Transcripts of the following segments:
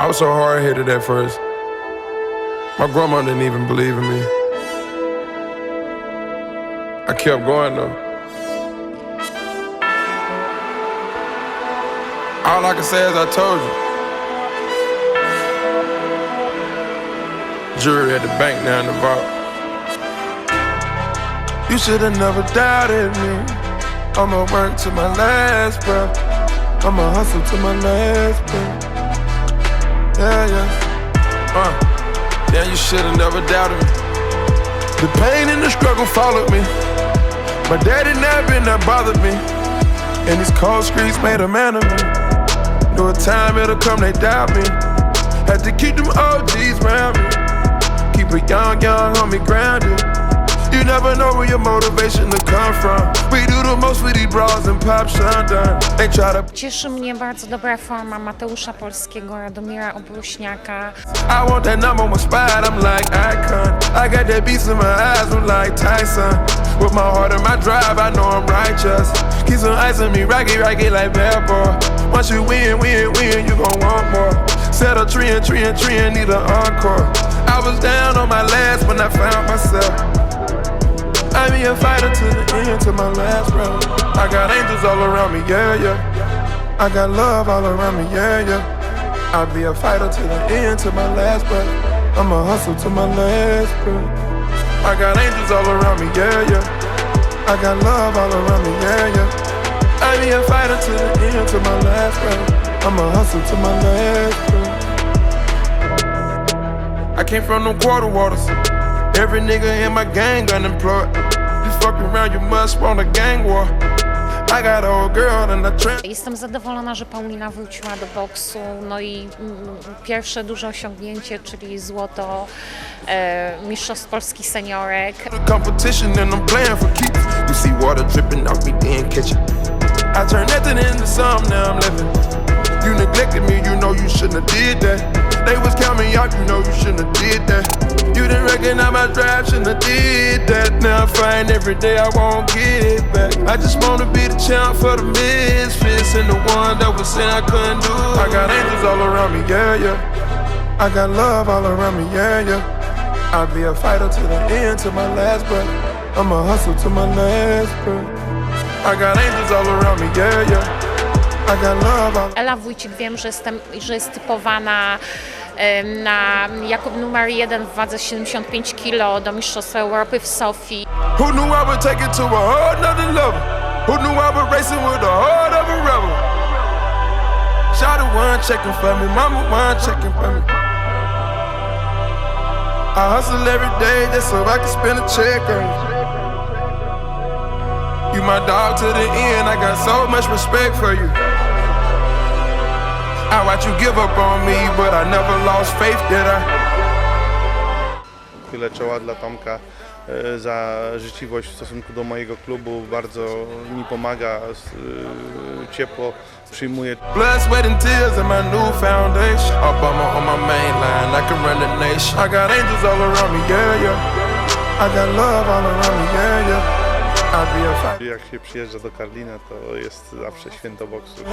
I was so hard headed at first. My grandma didn't even believe in me. I kept going though. All I can say is I told you. Jury at the bank now in the vault. You should have never doubted me. I'ma work to my last breath. I'ma hustle to my last breath. Yeah, should have never doubted me. The pain and the struggle followed me. My daddy never that bothered me. And these cold streets made a man of me. Knew a time it'll come, they doubt me. Had to keep them OGs around me. Keep a young, young homie grounded. You never know where your motivation to come from. We do the most with these bras and pop shine They try to Cieszy mnie bardzo dobra forma Mateusza Polskiego, Radomira Obruśniaka. I want that number one spot, I'm like icon. I got that beast in my eyes, I'm like Tyson. With my heart and my drive, I know I'm righteous. Keep some ice on me, rocky, rocky like bad boy. Once you win, win, win, you gon' want more. Set a tree and tree and tree and need an encore. I was down on my last when I found myself. I be a fighter to the end, to my last breath. I got angels all around me, yeah, yeah. I got love all around me, yeah, yeah. I'll be a fighter to the end, to my last breath. I'ma hustle to my last breath. I got angels all around me, yeah, yeah. I got love all around me, yeah, yeah. I'll be a fighter to the end, to my last breath. I'ma hustle to my last breath. I came from them quarter waters. Every nigga in my gang unemployed. Around, you must want a gang war. I got old girl. Jestem zadowolona, że Paulina wróciła do boksu. No i mm, pierwsze duże osiągnięcie, czyli złoto e, Mistrzostw Polski Seniorek. competition and I'm playing for keeps. You see water dripping off me, then catch it. I turn nothing into something, now I'm living. You neglected me, you know you shouldn't have did that. They was counting out, you know you shouldn't have did that. You didn't recognize my drive, shouldn't have did that. Now I'm find every day I won't get it back. I just wanna be the champ for the misfits and the one that was saying I couldn't do. I got angels all around me, yeah, yeah. I got love all around me, yeah, yeah. I'll be a fighter to the end, to my last breath. I'ma hustle to my last breath. I got angels all around me, yeah, yeah. Ela Wójcik wiem, że, jestem, że jest typowana na, jako numer jeden w wadze 75 kg do Mistrzostw Europy w Sofii. Who knew I would take it to a whole nother level? Who knew I would racing with the heart of a rebel? Shot one checking for me, mama one checking for me. I hustle every day just so I can spend a check on you. You my dog to the end, I got so much respect for you. I watch you give up on me, but I never lost faith, did I? Chylę czoła dla Tomka e, za życzliwość w stosunku do mojego klubu. Bardzo mi pomaga, e, ciepło przyjmuje. Blood, sweat, and tears in my new foundation. Obama on my main line, I can run the nation. I got angels all around me, yeah, yeah. I got love all around me, yeah, yeah. Jak się przyjeżdża do Karlina, to jest zawsze święto boksu.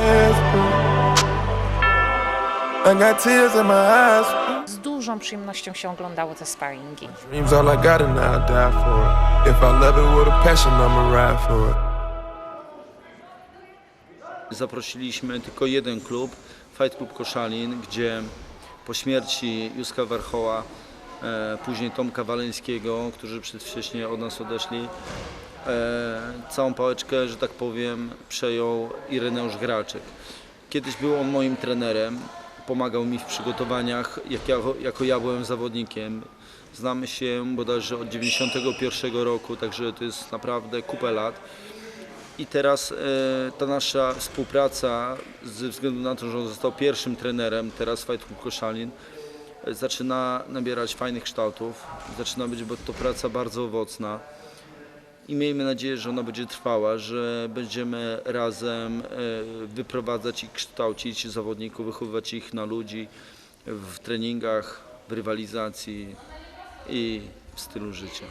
I got tears in my eyes. Z dużą przyjemnością się oglądało te sparingi. Dreams all I got and I'll die for it. If I love it with a passion, I'ma ride for it. Zaprosiliśmy tylko jeden klub, Fight Club Koszalin, gdzie po śmierci Józka Warchoła, e, później Tomka Waleńskiego, którzy przedwcześnie od nas odeszli, e, całą pałeczkę, że tak powiem, przejął Ireneusz Graczek. Kiedyś był on moim trenerem, pomagał mi w przygotowaniach, jak ja, jako ja byłem zawodnikiem. Znamy się bodajże od 91 roku, także to jest naprawdę kupę lat. I teraz e, ta nasza współpraca, ze względu na to, że on został pierwszym trenerem, teraz Club Koszalin, zaczyna nabierać fajnych kształtów, zaczyna być bo to praca bardzo owocna i miejmy nadzieję, że ona będzie trwała, że będziemy razem e, wyprowadzać i kształcić zawodników, wychowywać ich na ludzi w treningach, w rywalizacji i w stylu życia.